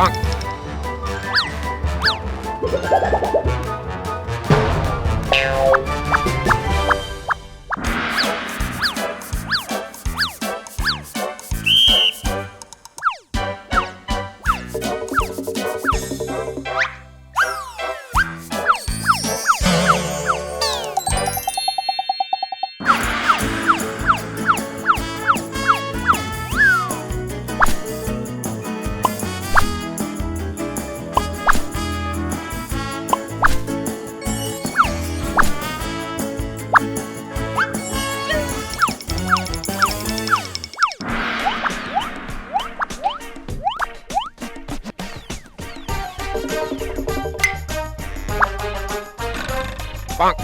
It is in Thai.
ปัง ปัง